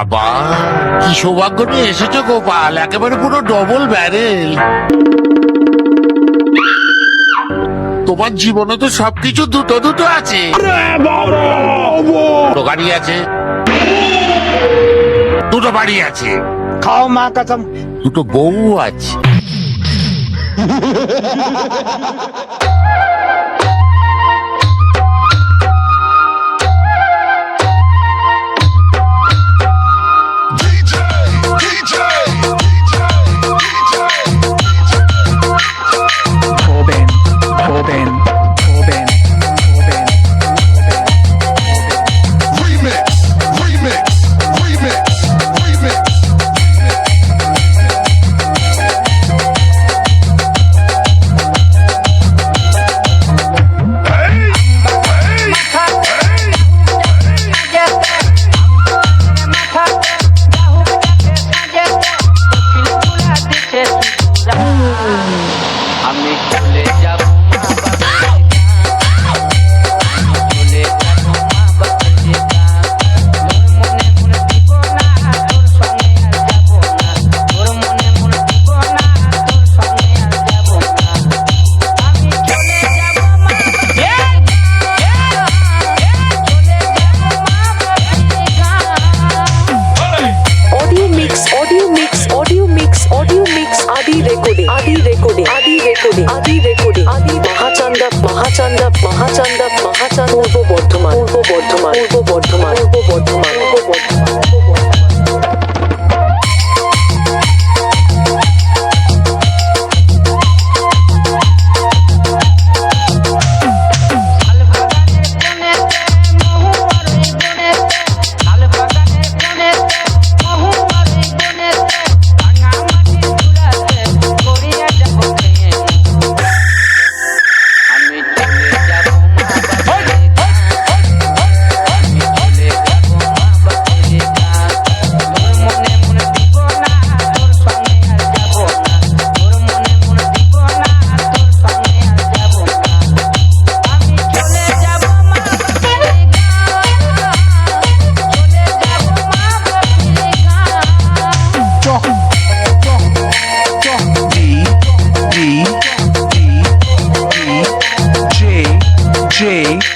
বাবা কি সৌভাগ্য নিয়ে এসেছ গোপাল? একেবারে পুরো ডবল ব্যারেল তোমার জীবনে তো সবকিছু দুটো দুটো আছে। দুটো গাড়ি আছে। দুটো বাড়ি আছে। খাও মা কাসম। দুটো বউ আছে। recording. Recording. Adi recording. Adi Mahachanda Mahachanda মহাচান্দা মহাচান্দা। পূর্ব বর্ধমান পূর্ব বর্ধমান। পূর্ব বর্ধমান। পূর্ব বর্ধমান। পূর্ব Bardhaman. J.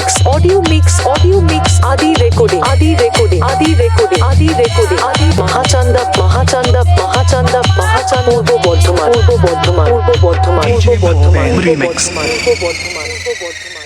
Mix audio mix audio mix Adi recording Adi recording Adi recording Adi recording Adi Mahachanda Mahachanda महाचांदा महाचांद पूर्व बर्धमान पूर्व बर्धमान पूर्व बर्धमान पूर्व बर्धमान पूर्व बर्धमान पूर्व बर्धमान